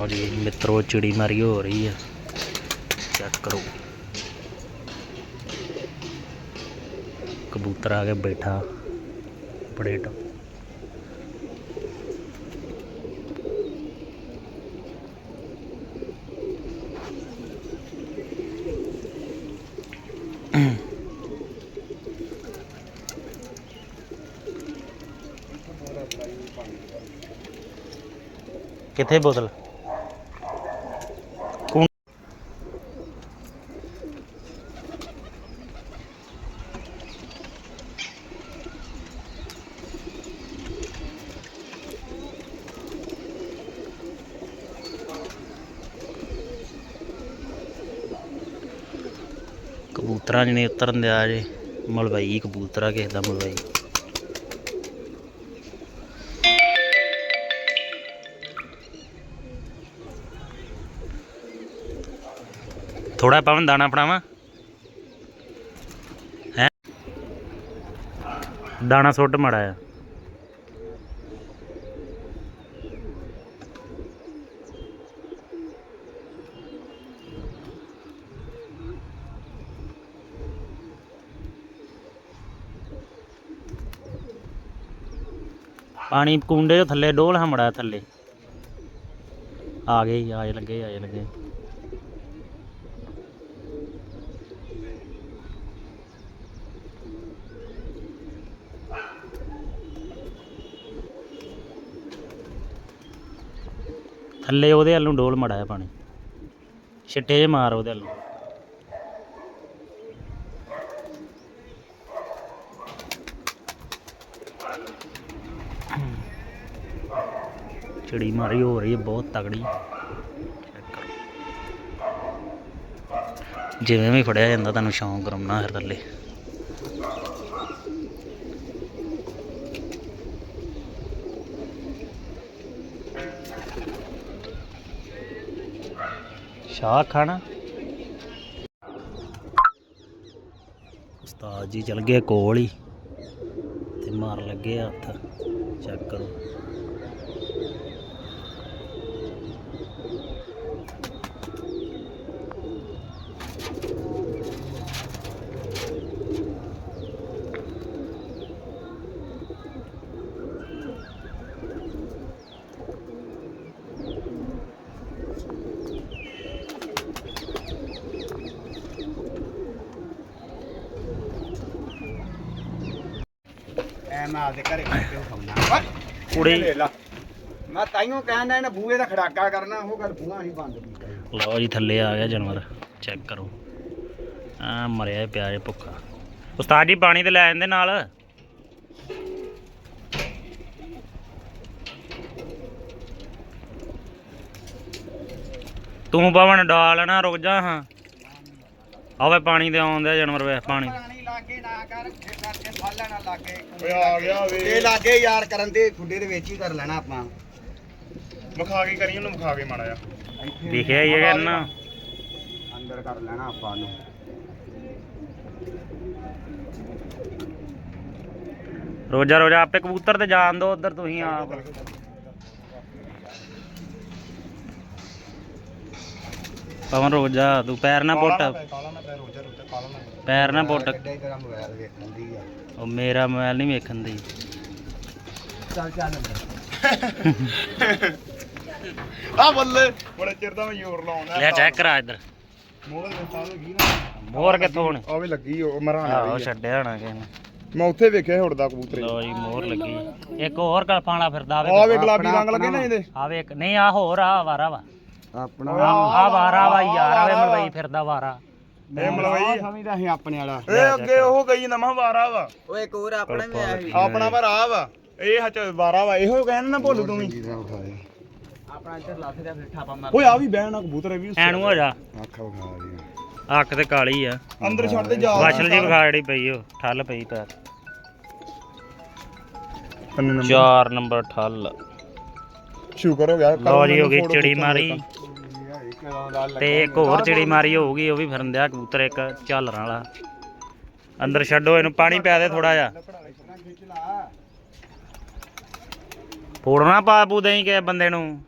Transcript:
ਲਓ ਜੀ ਮਿੱਤਰੋ ਚਿੜੀ ਮਾਰੀ ਹੋ ਰਹੀ ਆ। ਚੈੱਕ ਕਰੋ। ਕਬੂਤਰ ਆ ਕੇ ਬੈਠਾ। ਬੜੇ ਕਿੱਥੇ ਬੋਤਲ? ਕਬੂਤਰਾਂ ਜਿਹਨੇ ਉਤਰਨ ਦਿਆ ਜੇ, ਮਲਵਈ ਕਬੂਤਰਾ ਕਿਸੇ ਦਾ ਮਲਵਈ। ਥੋੜਾ ਪਵਨ ਦਾਣਾ ਫੜਾਵਾਂ? ਹੈ? ਦਾਣਾ ਸੁੱਟ ਮੜਾ ਆ ਪਾਣੀ ਕੁੰਡੇ ਦੇ ਥੱਲੇ ਡੋਲ ਹਮੜਾ ਥੱਲੇ। ਆ ਗਏ ਜੀ, ਆਏ ਲੱਗੇ ਆਏ ਲੱਗੇ। ਥੱਲੇ ਉਹਦੇ ਵੱਲ ਨੂੰ ਡੋਲ ਹੈ ਪਾਣੀ। ਛਿੱਟੇ ਜੇ ਮਾਰ ਉਹਦੇ ਵੱਲ। ਨੂੰ ਚਿੜੀ ਮਾਰੀ ਹੋ ਰਹੀ ਹੈ, ਬਹੁਤ ਤਗੜੀ ਜਿਵੇਂ ਵੀ ਫੜਿਆ ਜਾਂਦਾ, ਤੁਹਾਨੂੰ ਸ਼ੌਂਕ ਕਰਾਉਣਾ ਫਿਰ ਥੱਲੇ ਸ਼ਾਹ ਖਾਣਾ। ਉਸਤਾਦ ਜੀ ਚਲ ਗਏ ਕੋਲ ਹੀ। ਤੇ ਮਾਰ ਲੱਗੇ ਹੱਥ। ਚੈੱਕ ਕਰੋ। ਮੈਂ ਆਪਦੇ ਘਰੇ ਜਾ ਕੇ ਖਾਉਣਾ ਕੁੜੀ। ਮੈਂ ਤਾਈਓ ਕਹਿੰਦਾ ਇਹਨਾਂ ਬੂਹੇ ਦਾ ਖੜਾਕਾ ਕਰਨਾ ਉਹ ਗੱਲ ਬੂਹਾ ਨਹੀਂ ਬੰਦ ਕੀਤਾ ਲਓ ਜੀ ਥੱਲੇ ਆ ਗਿਆ ਜਾਨਵਰ। ਚੈੱਕ ਕਰੋ। ਆ ਮਰਿਆ ਪਿਆ ਜੇ ਭੁੱਖਾ। ਉਸਤਾਦ ਜੀ ਪਾਣੀ ਤੇ ਲੈ ਜਾਂਦੇ ਨਾਲ। ਤੂੰ ਪਵਨ ਡਾਲ ਨਾ ਰੁਕ ਜਾ ਹਾਂ। ਆਵੇ ਪਾਣੀ ਤੇ ਆਉਂਦਾ ਜਾਨਵਰ ਵੇ ਪਾਣੀ ਲਾਗੇ ਨਾ ਕਰ ਫਿਰ ਕਰਕੇ ਸਾਲਾ ਨਾ ਲਾਗੇ ਓਏ ਆ ਗਿਆ ਵੇ। ਇਹ ਲਾਗੇ ਯਾਰ ਕਰਨ ਤੇ ਖੁੱਡੇ ਦੇ ਵਿੱਚ ਹੀ ਕਰ ਲੈਣਾ ਆਪਾਂ। ਵਿਖਾ ਕੇ ਕਰੀ ਉਹਨੂੰ ਵਿਖਾ ਕੇ ਮਾੜਾ ਜਾ ਇੱਥੇ ਦਿਖਿਆ ਹੀ ਹੈ ਨਾ। ਅੰਦਰ ਕਰ ਲੈਣਾ ਆਪਾਂ ਨੂੰ। ਰੋਜਾ ਰੋਜਾ ਆਪੇ ਕਬੂਤਰ ਤੇ ਜਾਣ ਦੋ ਉਧਰ ਤੁਸੀਂ ਆਪ। ਪਵਨ ਰੋਜਾ ਤੂੰ ਪੈਰ ਨਾ ਪੁੱਟ। ਕਾਲਾ ਨਾ ਪੈ ਰੋਜਾ ਰੋਜਾ ਕਾਲਾ ਨਾ ਪੈ। ਪੈਰ ਨਾ ਪੁੱਟ। ਕਿੱਡੇ ਤੇਰਾ ਮੋਬਾਈਲ ਵੇਖਣ ਦੀ ਆ। ਉਹ ਮੇਰਾ ਮੋਬਾਈਲ ਨਹੀਂ ਵੇਖਣ ਦੀ। ਚੱਲ ਚੱਲ। ਆ ਬੱਲੇ। ਬੜੇ ਚਿਰ ਦਾ ਮੈਂ ਜ਼ੋਰ ਲਾਉਂਦਾ ਲੈ ਚੈੱਕ ਕਰਾ ਇੱਧਰ। ਮੋੜ ਦੇ ਸਾਹ ਗਈ ਨਾ। ਮੋਹਰ ਕਿੱਥੋਂ ਹੁਣ? ਆ ਵੀ ਲੱਗੀ ਉਹ ਮਰਾਂ ਆਹੋ ਵਾਲੀ ਆ। ਛੱਡਿਆ ਹੋਣਾ ਕਿਸੇ ਨੇ। ਮੈਂ ਉੱਥੇ ਵੇਖਿਆ ਉੜਦਾ ਕਬੂਤਰ। ਲੋ ਜੀ ਮੋਹਰ ਲੱਗੀ। ਇੱਕ ਹੋਰ ਕਲਪਾਣਾ ਫਿਰਦਾ ਆ ਆਵੇ ਵੇ ਗੁਲਾਬੀ ਰੰਗ ਲੱਗੇ ਨਾ ਇਹਦੇ। ਆਵੇ ਇੱਕ ਨਹੀਂ ਆ ਹੋਰ ਆ ਵਾਰਾ ਵਾ। ਆਪਣਾ ਆ ਵਾਰਾ ਵਾ ਯਾਰ ਆਵੇ ਮਲਵਈ ਫਿਰਦਾ ਵਾਰਾ। ਇਹ ਮਲਵਈ ਆ। ਸਮਝਦਾ ਸੀ ਆਪਣੇ ਵਾਲਾ। ਇਹ ਅੱਗੇ ਉਹ ਗਈ ਨਵਾਂ ਵਾਰਾ ਵਾ। ਓਏ ਇੱਕ ਹੋਰ ਆਪਣਾ ਵੀ ਆਇਆ ਸੀ। ਆਪਣਾ ਪਰ ਆ। ਵਾ ਇਹ ਹੱਚ ਵਾਰਾ ਵਾ। ਇਹੋ ਕਹਿੰਦਾ ਨਾ ਭੁੱਲ ਤੂੰ ਵੀ। ਆਪਣਾ ਇੱਧਰ ਲੱਥ ਜਾ ਫਿਰ ਠਾਪਾ ਮਾਰ। ਓਏ ਆ ਵੀ ਬਹਿਣਾ ਕਬੂਤਰ ਵੀ ਐਨੂੰ ਹੋ ਜਾ। ਅੱਖ ਵਿਖਾ ਰਹੀ ਅੱਖ ਤੇ ਕਾਲੀ ਆ। ਅੰਦਰ ਛੱਡ ਦੇ ਜਾ। ਵਾਸ਼ਲ ਜੀ ਵਿਖਾ ਜਿਹੜੀ ਪਈ ਉਹ ਠੱਲ ਪਈ ਪੈਰ ਨੰਬਰ। 4 ਨੰਬਰ ਠੱਲ। ਸ਼ੁਕਰ ਹੋ ਗਿਆ ਲਓ ਜੀ ਹੋ ਗਈ ਚਿੜੀ ਮਾਰੀ। ਤੇ ਇੱਕ ਹੋਰ ਚਿੜੀ ਮਾਰੀ ਹੋਊਗੀ ਉਹ ਵੀ ਫਿਰਨ ਦਿਆ ਕਬੂਤਰ ਇੱਕ ਝਾਲਰਾਂ ਵਾਲਾ। ਅੰਦਰ ਛੱਡੋ ਇਹਨੂੰ ਪਾਣੀ ਪਿਆ ਦੇ ਥੋੜਾ ਜਿਹਾ। ਫੋੜਨਾ ਪਾ ਪੂ ਦੇਈ ਕਿ ਬੰਦੇ ਨੂੰ?